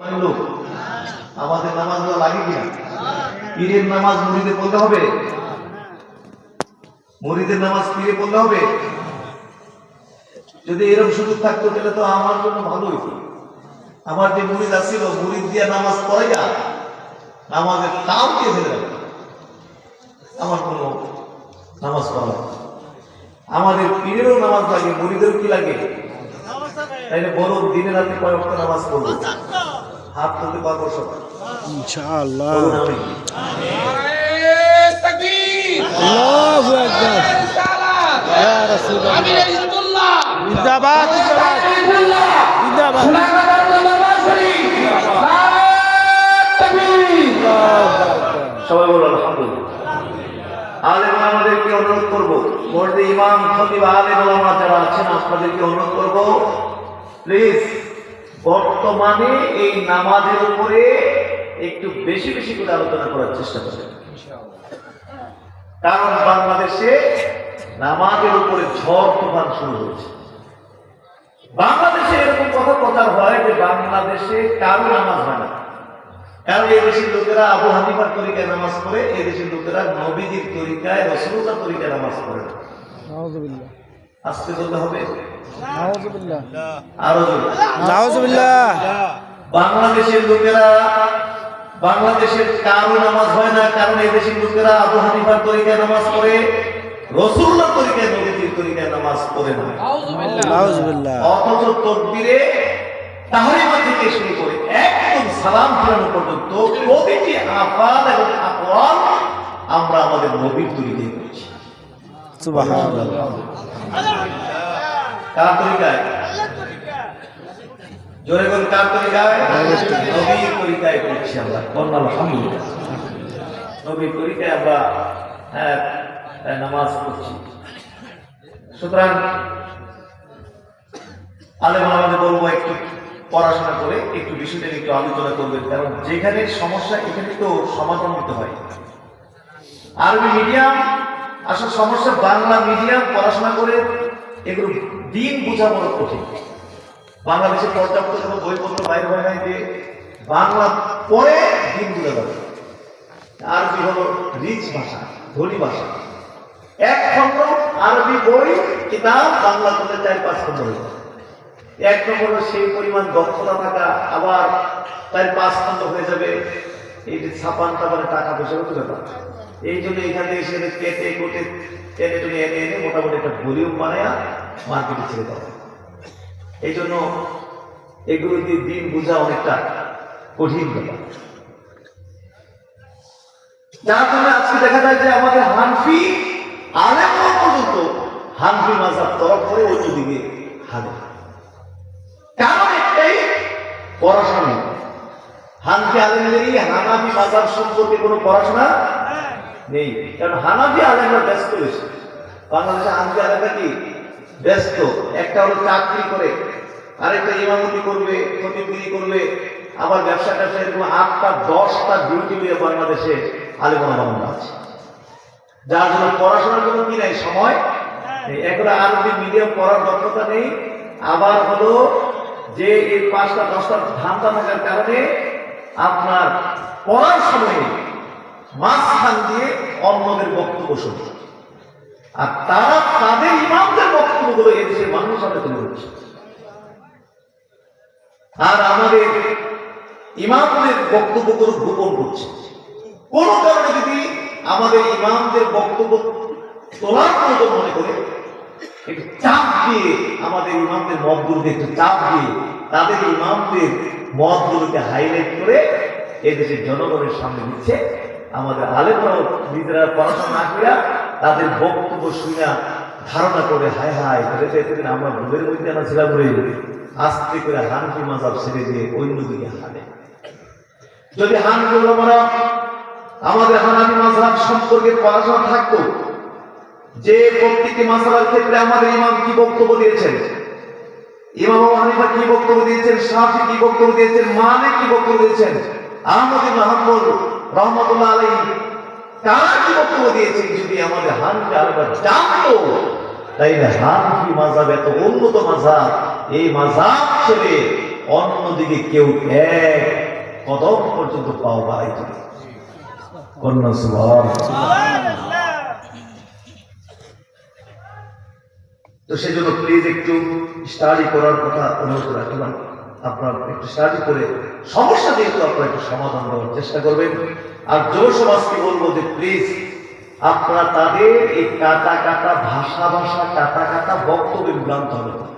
লোক। আমাদের নামাজগুলো লাগে কিনা? পীরের নামাজ মুড়িতে পড়তে হবে? মুড়িদের নামাজ পীরে পড়তে হবে? যদি এরকম সুযোগ থাকতো, তাহলে তো আমার জন্য ভালো হইতো। আমার যে মুড়িদ আসছিল মুড়িদ দিয়া নামাজ পড়াইয়া নামাজের তাও দিয়ে ফেলে আমার কোনো নামাজ পড়া আমাদের পীরেরও নামাজ লাগে মুড়িদেরও কি লাগে? তাইলে বড় দিনে রাতে কয়েকটা নামাজ পড়ব। হাত তুলতে পারব সবাই। ইনশাআল্লাহ। আমি। আল্লাহু আকবার। ইয়া রাসূলুল্লাহ। জিন্দাবাদ জিন্দাবাদ। জিন্দাবাদ। সবাই বলো আলহামদুলিল্লাহ। আলেম আমাদেরকে অনুরোধ করব। মসজিদে ইমাম খতিব আলেম যারা আছেন আপনাদেরকে অনুরোধ করব প্লিজ বর্তমানে এই নামাজের উপরে একটু বেশি বেশি করে আলোচনা করার চেষ্টা করেন কারণ বাংলাদেশে নামাজের উপরে ঝড় তুফান শুরু হয়েছে। বাংলাদেশে এরকম কথা প্রচার হয় যে বাংলাদেশে কারও নামাজ হয় না। কারণ এই দেশের লোকেরা আবু হানিফার তরিকায় নামাজ পড়ে, এই দেশের লোকেরা নবীজির তরিকায় রসুল্লাহ তরিকায় নামাজ পড়ে না। আসতে বলতে হবে? বাংলাদেশের লোকেরা বাংলাদেশের কারও নামাজ হয় না কারণ এই দেশের লোকেরা আবু হানিফার তরিকায় নামাজ পড়ে রসুল্লাহ তরিকায় নবীজির তরিকায় নামাজ পড়ে না। অথচ তকবীরে তাহরিমা থেকে শুরু করে একদম সালাম ফেরানো পর্যন্ত প্রতিটি আফাদ এবং আকওয়াল আমরা আমাদের নবীর তরিকায় করেছি হ্যাঁ সুতরাং আলেম আমাদের বলব একটু পড়াশোনা করে, একটু বিষয়টা একটু আলোচনা করবেন। কারণ যেখানে সমস্যা, এখানে তো সমাধান দিতে হয়। আরবি মিডিয়াম আসলে সমস্যা বাংলা মিডিয়াম পড়াশোনা করে এগুলো দিন বোঝা বড় কঠিন। বাংলাদেশে পর্যাপ্ত কোনো বইপত্র বাইরে হয় নাই যে বাংলা পড়ে দিন বোঝা যাবে আরবি হলো? রিচ ভাষা, ধনী ভাষা। এক খন্ড আরবি বই, কিতাব, বাংলা করলে চার পাঁচ খন্ড হয়ে। এক নম্বর সেই পরিমাণ দক্ষতা থাকা, আবার চার পাঁচ খন্ড হয়ে যাবে। এই যে ছাপান টাকা পয়সা হতে ব্যাপার। এই জন্য এখানে এসে কেটে কোটে টেনে টেনে এনে এনে মোটামুটি একটা ভলিউম বানায়া মার্কেটে ছেড়ে দেওয়া এই জন্য এগুলো দিয়ে দিন বোঝা অনেকটা কঠিন ব্যাপার। যার জন্য আজকে দেখা যায় যে আমাদের হানফি আলেম পর্যন্ত হানফি মাজার তরফ করে অন্যদিকে হারে কারণ একটাই, পড়াশোনা। হানফি আলেমদেরই হানাফি মাজার সম্পর্কে কোনো পড়াশোনা নেই। কারণ হানাফি আলেমরা ব্যস্ত বেশি। বাংলাদেশে হানফি আলেমরা কি? ব্যস্ত। একটা হলো চাকরি করে, আরেকটা ইমামতি করবে খতিবগিরি করবে। আবার ব্যবসা ট্যাবসা এরকম আটটা, দশটা ডিউটি নিয়ে বাংলাদেশে আলেমরা আছে। যার জন্য পড়াশোনার জন্য কি নাই? সময়। এগুলো আরবি মিডিয়াম পড়ার দক্ষতা নেই। আবার হলো যে এই পাঁচটা, দশটা ধান্দা থাকার কারণে আপনার পড়ার সময় নেই। মাঝখান দিয়ে অন্যদের বক্তব্য শুনে। আর তারা তাদের ইমামদের বক্তব্যগুলো তুলে ধরছে। আর আমাদের ইমামদের বক্তব্যগুলো গোপন করছে। কোন কারণে যদি আমাদের ইমামদের বক্তব্য তোলার প্রয়োজন মনে করে, একটু চাপ দিয়ে আমাদের ইমামদের মতগুলোকে একটু চাপ দিয়ে তাদের ইমামদের মতগুলোকে হাইলাইট করে এদেশের জনগণের সামনে দিচ্ছে আমাদের আলেমরাও নিজেরা পড়াশোনা না করিয়া তাদের বক্তব্য শুনে ধারণা করে, হায় হায়, তাহলে এতদিন আমরা ভুলের মধ্যে আনা ছিলাম রে। আস্তে করে হানফি মাজাব ছেড়ে দিয়ে অন্যদিকে হালে যদি হানফি ওলামারা আমাদের হানাফি মাযহাব সম্পর্কে পড়াশোনা থাকতো, যে প্রত্যেকটি মাসালার ক্ষেত্রে আমাদের ইমাম কি বক্তব্য দিয়েছেন? ইমাম হানিফা কি বক্তব্য দিয়েছেন? শাফি কি বক্তব্য দিয়েছেন? মানে কি বক্তব্য দিয়েছেন? আহমদ ইবনে হাম্বল রহমাতুল্লাহ আলাইহি কারা কি বক্তব্য দিয়েছেন? যদি আমাদের হানফি আলাদা জানতো, তাইলে হানফি মাযহাব, এত উন্নত মাযহাব, এই মাযহাব ছেড়ে অন্যদিকে কেউ এক কদম পর্যন্ত পাও বাড়াই তুমি কন্যা সুভাষ তো সেজন্য প্লিজ একটু স্টাডি করার কথা অনুরোধ রাখলাম আপনার একটু স্টাডি করে সমস্যা যেহেতু আপনারা একটু সমাধান দেওয়ার চেষ্টা করবেন। আর যুব সমাজকে বলব যে প্লিজ আপনারা তাদের এই কাটা কাটা, ভাষা ভাষা, কাটা কাটা বক্তব্যে ভ্রান্ত হবে না।